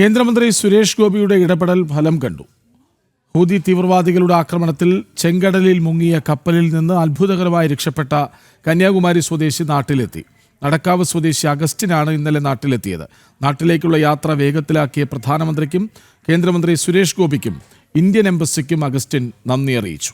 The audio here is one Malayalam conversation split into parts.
കേന്ദ്രമന്ത്രി സുരേഷ് ഗോപിയുടെ ഇടപെടൽ ഫലം കണ്ടു. ഹൂതി തീവ്രവാദികളുടെ ആക്രമണത്തിൽ ചെങ്കടലിൽ മുങ്ങിയ കപ്പലിൽ നിന്ന് അത്ഭുതകരമായി രക്ഷപ്പെട്ട കന്യാകുമാരി സ്വദേശി നാട്ടിലെത്തി. നടക്കാവ് സ്വദേശി അഗസ്റ്റിനാണ് ഇന്നലെ നാട്ടിലെത്തിയത്. നാട്ടിലേക്കുള്ള യാത്ര വേഗത്തിലാക്കിയ പ്രധാനമന്ത്രിക്കും കേന്ദ്രമന്ത്രി സുരേഷ് ഗോപിക്കും ഇന്ത്യൻ എംബസിക്കും അഗസ്റ്റിൻ നന്ദി അറിയിച്ചു.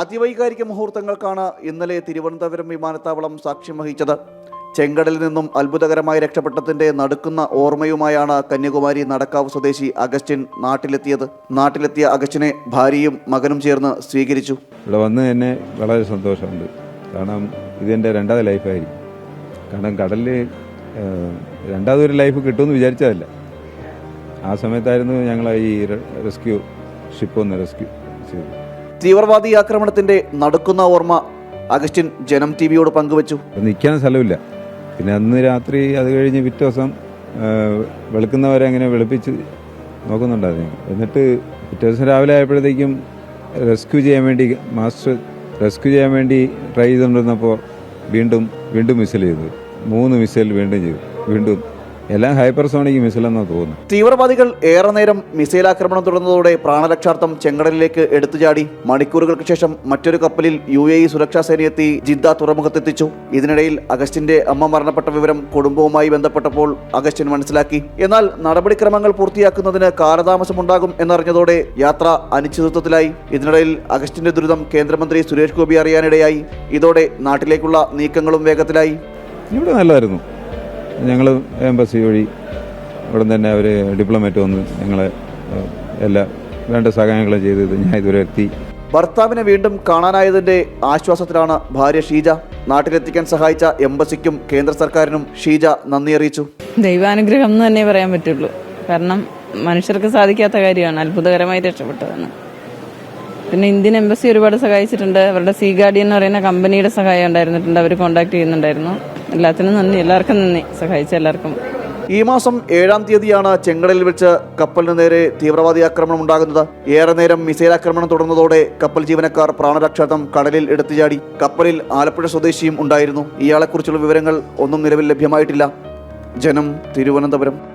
അതിവൈകാരിക മുഹൂർത്തങ്ങൾക്കാണ് ഇന്നലെ തിരുവനന്തപുരം വിമാനത്താവളം സാക്ഷ്യം വഹിച്ചത്. ചെങ്കടലിൽ നിന്നും അത്ഭുതകരമായി രക്ഷപ്പെട്ടതിന്റെ നടുക്കുന്ന ഓർമ്മയുമായാണ് കന്യാകുമാരി നടക്കാവ് സ്വദേശി അഗസ്റ്റിൻ നാട്ടിലെത്തിയത്. നാട്ടിലെത്തിയ അഗസ്റ്റിനെ ഭാര്യയും മകനും ചേർന്ന് സ്വീകരിച്ചു. ഇവിടെ വന്ന് തന്നെ വളരെ സന്തോഷമുണ്ട്. കാരണം ഇതെന്റെ രണ്ടാമത് ലൈഫായിരിക്കും. കാരണം കടലിൽ രണ്ടാമതൊരു ലൈഫ് കിട്ടുമെന്ന് വിചാരിച്ചതല്ല. ആ സമയത്തായിരുന്നു ഞങ്ങൾ ഈ റെസ്ക്യൂ ഷിപ്പ് ഒന്ന് റെസ്ക്യൂ ചെയ്തു തീവ്രവാദി ആക്രമണത്തിന്റെ നടുക്കുന്ന ഓർമ്മ അഗസ്റ്റിൻ ജനം ടി വിയോട് പങ്കുവച്ചു. നിൽക്കാൻ സ്ഥലമില്ല. പിന്നെ അന്ന് രാത്രി അത് കഴിഞ്ഞ് പിറ്റേ ദിവസം വെളുക്കുന്നവരെ അങ്ങനെ വെളുപ്പിച്ച് നോക്കുന്നുണ്ടായിരുന്നു. എന്നിട്ട് പിറ്റേ ദിവസം രാവിലെ ആയപ്പോഴത്തേക്കും റെസ്ക്യൂ ചെയ്യാൻ വേണ്ടി മാസ്റ്റർ റെസ്ക്യൂ ചെയ്യാൻ വേണ്ടി ട്രൈ ചെയ്തുകൊണ്ടിരുന്നപ്പോൾ വീണ്ടും വീണ്ടും മിസൈൽ ചെയ്തു. മൂന്ന് മിസൈൽ വീണ്ടും ചെയ്തു. വീണ്ടും എല്ലാം ഹൈപ്പർസോണിക് മിസൈലെന്നാണ് തോന്നുന്നു. തീവ്രവാദികൾ ഏറെ നേരം മിസൈൽ ആക്രമണം തുടർന്നതോടെ പ്രാണരക്ഷാർത്ഥം ചെങ്കടലിലേക്ക് എടുത്തുചാടി മണിക്കൂറുകൾക്ക് ശേഷം മറ്റൊരു കപ്പലിൽ യു എ ഇ സുരക്ഷാ സേനയെത്തി ജിദ്ദ തുറമുഖത്തെത്തിച്ചു. ഇതിനിടയിൽ അഗസ്റ്റിന്റെ അമ്മ മരണപ്പെട്ട വിവരം കുടുംബവുമായി ബന്ധപ്പെട്ടപ്പോൾ അഗസ്റ്റിൻ മനസ്സിലാക്കി. എന്നാൽ നടപടിക്രമങ്ങൾ പൂർത്തിയാക്കുന്നതിന് കാലതാമസമുണ്ടാകും എന്നറിഞ്ഞതോടെ യാത്ര അനിശ്ചിതത്വത്തിലായി. ഇതിനിടയിൽ അഗസ്റ്റിന്റെ ദുരിതം കേന്ദ്രമന്ത്രി സുരേഷ് ഗോപി അറിയാനിടയായി. ഇതോടെ നാട്ടിലേക്കുള്ള നീക്കങ്ങളും വേഗത്തിലായി. ഇവിടെ നല്ലതായിരുന്നു ഞങ്ങൾ എംബസി വഴി ഉടൻ തന്നെ അവർ ഡിപ്ലോമാറ്റ് വന്ന് ഞങ്ങളെ എല്ലാ വേണ്ട സഹായങ്ങളും ചെയ്തത് ഞാൻ ഇതുവരെ എത്തി. ഭർത്താവിനെ വീണ്ടും കാണാനായതിന്റെ ആശ്വാസത്തിലാണ് ഭാര്യ ഷീജ. നാട്ടിലെത്തിക്കാൻ സഹായിച്ച എംബസിക്കും കേന്ദ്ര സർക്കാരിനും ഷീജ നന്ദി അറിയിച്ചു. ദൈവാനുഗ്രഹം എന്ന് തന്നെ പറയാൻ പറ്റുള്ളൂ. കാരണം മനുഷ്യർക്ക് സാധിക്കാത്ത കാര്യമാണ് അത്ഭുതകരമായി രക്ഷപ്പെട്ടതാണ് പിന്നെ ഇന്ത്യൻ എംബസി ഒരുപാട് സഹായിച്ചിട്ടുണ്ട്. അവരുടെ സീ ഗാർഡിയൻ എന്ന് പറയുന്ന കമ്പനിയുടെ സഹായം ഉണ്ടായിരുന്നിട്ടുണ്ട്. അവർ കോൺടാക്ട് ചെയ്യുന്നുണ്ടായിരുന്നു. എല്ലാത്തിനും നന്ദി. എല്ലാവർക്കും നന്ദി. സഹായിച്ച എല്ലാവർക്കും. ഈ മാസം ഏഴാം തീയതിയാണ് ചെങ്കടലിൽ വെച്ച് കപ്പലിന് നേരെ തീവ്രവാദി ആക്രമണം ഉണ്ടാകുന്നത്. ഏറെ നേരം മിസൈൽ ആക്രമണം തുടർന്നതോടെ കപ്പൽ ജീവനക്കാർ പ്രാണരക്ഷാർത്ഥം കടലിൽ എടുത്തുചാടി കപ്പലിൽ ആലപ്പുഴ സ്വദേശിയും ഉണ്ടായിരുന്നു. ഇയാളെക്കുറിച്ചുള്ള വിവരങ്ങൾ ഒന്നും നിലവിൽ ലഭ്യമായിട്ടില്ല. ജനം തിരുവനന്തപുരം.